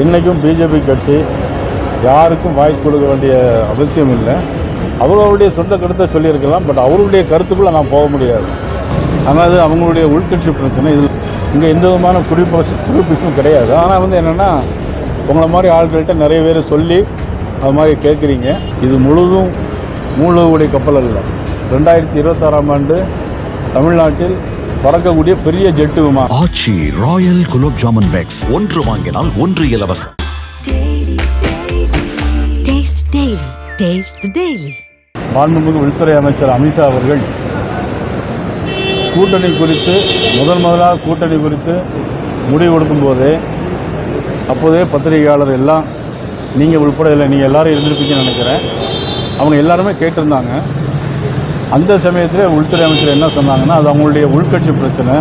என்றைக்கும் பிஜேபி கட்சி யாருக்கும் வாய்ப்பு கொடுக்க வேண்டிய அவசியம் இல்லை. அவர்களுடைய சொந்த கருத்தை சொல்லியிருக்கலாம் பட் அவருடைய கருத்துக்குள்ளே நான் போக முடியாது. ஆனால் அது அவங்களுடைய உள்கட்சி பிரச்சனை இதில் இங்கே எந்த விதமான குறிப்பு குறிப்பிஸும் கிடையாது. ஆனால் வந்து என்னென்னா உங்களை மாதிரி ஆள்கள்கிட்ட நிறைய பேர் சொல்லி அது மாதிரி கேட்குறீங்க. இது முழுதும் மூழ்கக்கூடிய கப்பல் அல்ல. ரெண்டாயிரத்தி இருபத்தாறாம் ஆண்டு தமிழ்நாட்டில் பறக்கக்கூடிய பெரிய ஜெட்டு விமானம் ஆச்சி ராயல் குலோப் ஜாமுன் பேக்ஸ். ஒன்று வாங்கினால் ஒன்று இலவசம். மாண்புமிகு உள்துறை அமைச்சர் அமித்ஷா அவர்கள் கூட்டணி குறித்து முதல் முதலாக கூட்டணி குறித்து முடிவு எடுக்கும்போதே அப்போதே பத்திரிகையாளர் எல்லாம் நீங்கள் உள்பட இல்லை நீங்கள் எல்லாரும் இருந்திருப்பீங்கன்னு நினைக்கிறேன். அவங்க எல்லாருமே கேட்டிருந்தாங்க. அந்த சமயத்தில் உள்துறை அமைச்சர் என்ன சொன்னாங்கன்னா அது அவங்களுடைய உள்கட்சி பிரச்சனை.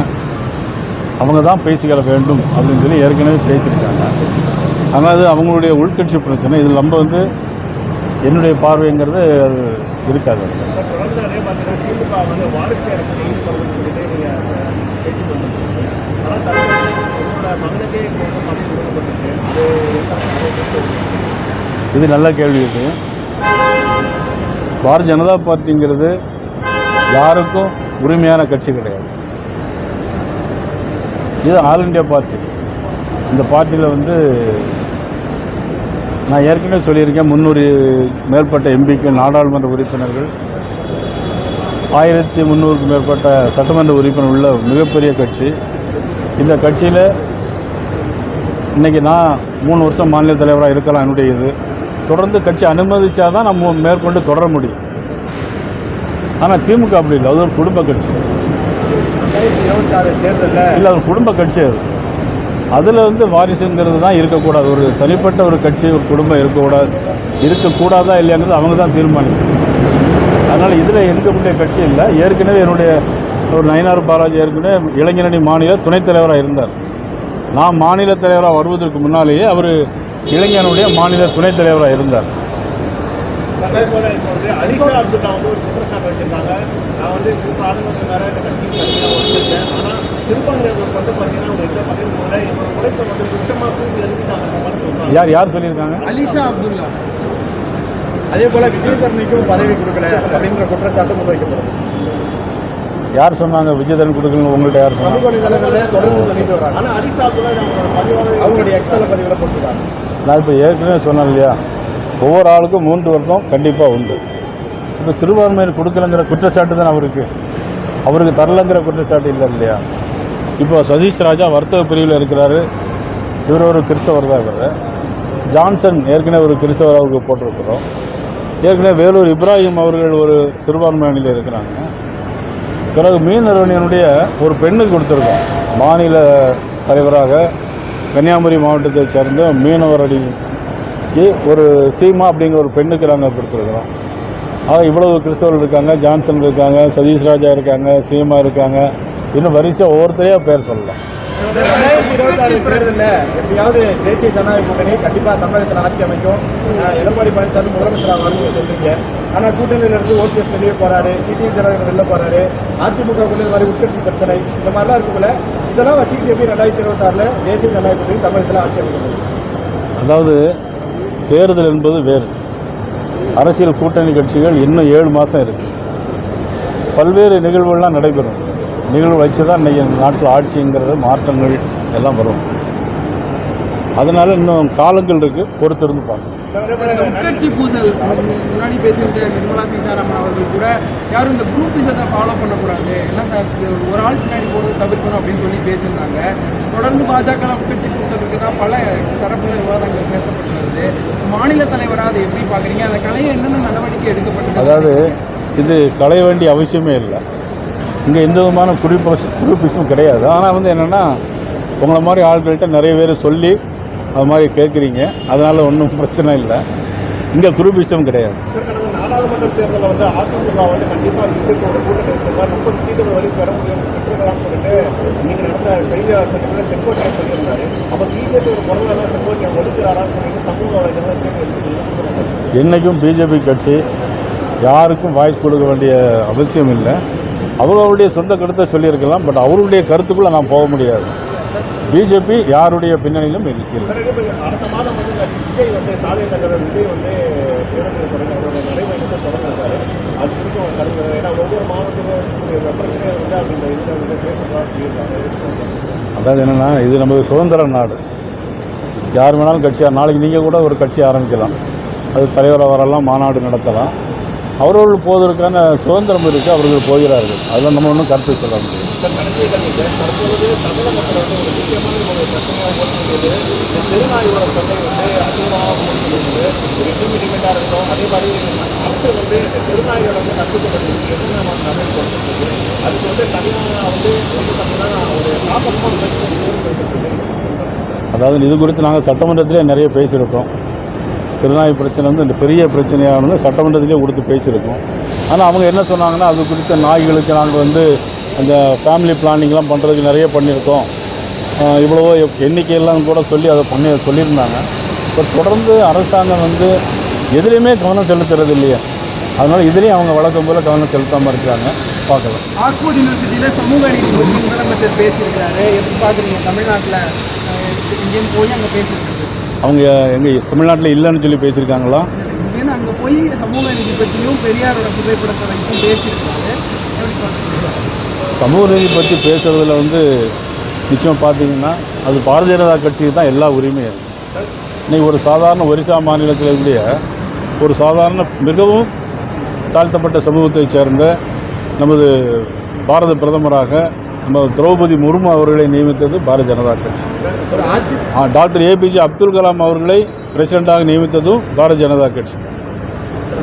அவங்க தான் பேசிக்கிற வேண்டும் அப்படின்னு சொல்லி ஏற்கனவே பேசியிருக்காங்க. ஆனால் அது அவங்களுடைய உள்கட்சி பிரச்சனை இதில் நம்ம வந்து என்னுடைய பார்வைங்கிறது அது இருக்காது. இது நல்ல கேள்வி இது. பாரதிய ஜனதா பார்ட்டிங்கிறது யாருக்கும் உரிமையான கட்சி கிடையாது. இது ஆல் இண்டியா பார்ட்டி. இந்த பார்ட்டியில் வந்து நான் ஏற்கனவே சொல்லியிருக்கேன் முந்நூறு மேற்பட்ட எம்பிக்கள் நாடாளுமன்ற உறுப்பினர்கள் ஆயிரத்தி முந்நூறுக்கு மேற்பட்ட சட்டமன்ற உறுப்பினர் உள்ள மிகப்பெரிய கட்சி. இந்த கட்சியில் இன்றைக்கி நான் மூணு வருஷம் மாநில தலைவராக இருக்கலாம் என்னுடைய இது தொடர்ந்து கட்சி அனுமதிச்சா தான் நம்ம மேற்கொண்டு தொடர முடியும். ஆனால் திமுக அப்படி இல்லை. அது ஒரு குடும்ப கட்சி. இல்லை அது ஒரு குடும்ப கட்சி அது. அதில் வந்து வாரிசுங்கிறது தான் இருக்கக்கூடாது. ஒரு தனிப்பட்ட ஒரு கட்சி ஒரு குடும்பம் இருக்கக்கூடாது. இருக்கக்கூடாதா இல்லையாங்கிறது அவங்க தான் தீர்மானிக்கும் அதனால் இதில் இருக்கக்கூடிய கட்சி இல்லை. ஏற்கனவே என்னுடைய ஒரு நயினார் பாலாஜி ஏற்கனவே இளைஞரணி மாநில துணைத் தலைவராக இருந்தார். நான் மாநில தலைவராக வருவதற்கு முன்னாலேயே அவர் இளைஞனுடைய மாநில துணைத் தலைவராக இருந்தார். அதே போல இப்போ வந்து அலிஷா அப்துல்லா. வந்து ஒரு குற்றச்சாட்டு வச்சிருக்காங்க நான் வந்து திரும்ப ஆளுநர் வேற இந்த கட்சிக்கு வந்திருக்கேன் ஆனால் திருப்பங்கூருக்கு வந்து பார்த்தீங்கன்னா ஒரு போல என்னோட உழைப்பை வந்து சுத்தமாக தூக்கி யார் யார் சொல்லியிருக்காங்க அலிஷா அப்துல்லா அதே போல விஜயதரணிக்கும் பதவி கொடுக்கல அப்படின்ற குற்றச்சாட்டு முன்வைக்கப்படுது யார் சொன்னாங்க விஜயதரன் கொடுக்கணும் உங்கள்கிட்ட யார் சொன்னாங்க நான் இப்போ ஏற்கனவே சொன்னேன் இல்லையா? ஒவ்வொரு ஆளுக்கும் மூன்று வருஷம் கண்டிப்பாக உண்டு. இப்போ சிறுபான்மையினர் கொடுக்கலங்கிற குற்றச்சாட்டு தான் அவருக்கு? அவருக்கு தரலங்கிற குற்றச்சாட்டு இல்லை இல்லையா? இப்போ சதீஷ் ராஜா வர்த்தக பிரிவில் இருக்கிறாரு. இவர் ஒரு கிறிஸ்தவர் தான் இவர். ஜான்சன் ஏற்கனவே ஒரு கிறிஸ்தவர் அவருக்கு போட்டிருக்கிறோம். ஏற்கனவே வேலூர் இப்ராஹிம் அவர்கள் ஒரு சிறுபான்மை அணியில் இருக்கிறாங்க. பிறகு மீன் நிறுவனியனுடைய ஒரு பெண்ணுக்கு கொடுத்துருக்கோம். மாநில தலைவராக கன்னியாகுமரி மாவட்டத்தைச் சேர்ந்த மீனவர் அணிக்கு ஒரு சீமா அப்படிங்கிற ஒரு பெண்ணுக்கு நாங்கள் கொடுத்துருக்குறோம். ஆக இவ்வளவு கிறிஸ்தவர்கள் இருக்காங்க ஜான்சன் இருக்காங்க சதீஷ் ராஜா இருக்காங்க சீமா இருக்காங்க. இன்னும் வரிசையாக ஒவ்வொருத்தரையாக பேர் சொல்லலாம். தேசிய ஜனநாயக கூட்டணி கண்டிப்பாக தமிழகத்தில் ஆட்சி அமைக்கும். எடப்பாடி பழனிசாமி முதலமைச்சராக வரும்னு சொல்றீங்க ஆனால் கூட்டணியில இருந்து ஓபிஎஸ் வெளியே போறாரு டிடிவி தினகரன் வெளில போறாரு அதிமுக இந்த மாதிரி உட்கட்சி பிரச்சனை இந்த மாதிரிலாம் இருக்குல்ல இதெல்லாம் வச்சுக்கிட்டு எப்படி ரெண்டாயிரத்தி இருபத்தாறுல தேசிய ஜனநாயக கூட்டணி தமிழகத்தில் ஆட்சி அமைக்க முடியும்? அதாவது தேர்தல் என்பது வேறு. அரசியல் கூட்டணி கட்சிகள் இன்னும் ஏழு மாதம் இருக்கு. பல்வேறு நிகழ்வுகள்லாம் நடைபெறும். நிகழ்வு வச்சு தான் இன்றைக்கி நாட்டில் ஆட்சிங்கிறது மாற்றங்கள் எல்லாம் வரும். அதனால் இன்னும் காலங்கள் இருக்குது பொறுத்திருந்து பார்க்கணும் உட்கட்சி பூசல். முன்னாடி பேசியிருந்த நிர்மலா சீதாராமன் அவர்கள் கூட யாரும் இந்த குரூப் விஷயத்தை ஃபாலோ பண்ணக்கூடாது. எல்லாம் ஒரு ஆள் பின்னாடி போகிறது தவிர்க்கணும் அப்படின்னு சொல்லி பேசியிருந்தாங்க. தொடர்ந்து பாஜக உட்கட்சி பூசலுக்கு தான் பல தரப்புல விவாதங்கள் பேசப்பட்டுள்ளது மாநில தலைவராக அதை எப்படி பார்க்குறீங்க? அந்த கலையை என்னென்ன நடவடிக்கை எடுக்கப்பட்டது? அதாவது இது களைய வேண்டிய அவசியமே இல்லை. இங்கே எந்த விதமான குறிப்பு குறிப்பிஸும் கிடையாது. ஆனால் வந்து என்னென்னா உங்களை மாதிரி ஆட்கள்கிட்ட நிறைய பேர் சொல்லி அது மாதிரி கேட்குறீங்க. அதனால் ஒன்றும் பிரச்சனை இல்லை. இங்கே குறிப்பிஸும் கிடையாது. என்றைக்கும் பிஜேபி கட்சி யாருக்கும் வாய்ப்பு கொடுக்க வேண்டிய அவசியம் இல்லை. அவர்களுடைய சொந்த கருத்தை சொல்லியிருக்கலாம் பட் அவர்களுடைய கருத்துக்குள்ளே நான் போக முடியாது. பிஜேபி யாருடைய பின்னணியிலும் சொல்லியிருக்காங்க அதாவது என்னென்னா இது நமது சுதந்திர நாடு யார் வேணாலும் கட்சியாக நாளைக்கு நீங்கள் கூட ஒரு கட்சி ஆரம்பிக்கலாம் அது தலைவராக வரலாம் மாநாடு நடத்தலாம் அவரவர்கள் போவதற்கான சுதந்திரம் இருக்குது அவர்கள் போகிறார்கள். அதில் நம்ம ஒன்றும் கருத்து சொல்ல முயற்சி அதாவது இது குறித்து நாங்கள் சட்டமன்றத்திலே நிறைய பேசியிருக்கோம். திருநாய் பிரச்சனை வந்து இந்த பெரிய பிரச்சனையானது சட்டமன்றத்திலே கொடுத்து பேசியிருக்கோம். ஆனால் அவங்க என்ன சொன்னாங்கன்னா அது குறித்த நாய்களுக்கு நாங்கள் வந்து அந்த ஃபேமிலி பிளானிங்லாம் பண்ணுறதுக்கு நிறைய பண்ணியிருக்கோம். இவ்வளவோ எண்ணிக்கையெல்லாம் கூட சொல்லி அதை பண்ணி சொல்லியிருந்தாங்க. இப்போ தொடர்ந்து அரசாங்கம் வந்து எதுலேயுமே கவனம் செலுத்துறது இல்லையா. அதனால் இதுலேயும் அவங்க வழக்கம் போல் கவனம் செலுத்தாமல் இருக்காங்க பார்க்கலாம். ஆக்ஸ்போர்ட் யூனிவர்சிட்டியில் சமூக நீதி முதலமைச்சர் பேசியிருக்கிறாரு. எப்படி பார்க்குறீங்க தமிழ்நாட்டில் இங்கேயும் போய் அங்கே பேசியிருக்காங்க. அவங்க எங்கள் தமிழ்நாட்டில் இல்லைன்னு சொல்லி பேசியிருக்காங்களா? இங்கேருந்து அங்கே போய் சமூக நீதி பற்றியும் பெரியாரோட புகைப்படத்தை வைத்தும் பார்க்குறீங்க? சமூக நீதி பற்றி பேசுகிறதுல வந்து நிச்சயம் பார்த்தீங்கன்னா அது பாரதிய ஜனதா கட்சிக்கு தான் எல்லா உரிமையும். இருக்குது இன்னைக்கு ஒரு சாதாரண ஒரிசா மாநிலத்தில் இருக்கக்கூடிய ஒரு சாதாரண மிகவும் தாழ்த்தப்பட்ட சமூகத்தைச் சேர்ந்த நமது பாரத பிரதமராக நம்ம திரௌபதி முர்மு அவர்களை நியமித்தது பாரதிய ஜனதா கட்சி. ஆட்சி டாக்டர் ஏபிஜே அப்துல் கலாம் அவர்களை பிரசிடெண்ட்டாக நியமித்ததும் பாரதிய ஜனதா கட்சி.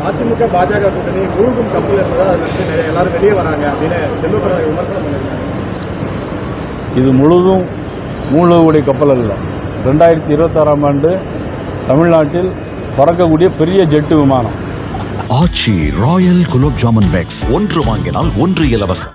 அதிமுக பாஜக கூட்டணி மூழ்கும் கப்பல் என்பதா அதுல இருந்து நிறைய எல்லாரும் வெளியே வராங்க அப்படின்னு விமர்சனம் இது முழுதும் மூழ்கக்கூடிய கப்பல் அல்ல. ரெண்டாயிரத்தி இருபத்தாறாம் ஆண்டு தமிழ்நாட்டில் பறக்கக்கூடிய பெரிய ஜெட்டு விமானம். ஆச்சி ராயல் குலோப் ஜாமுன் பேக்ஸ் ஒன்று வாங்கினால் ஒன்று இலவசம்.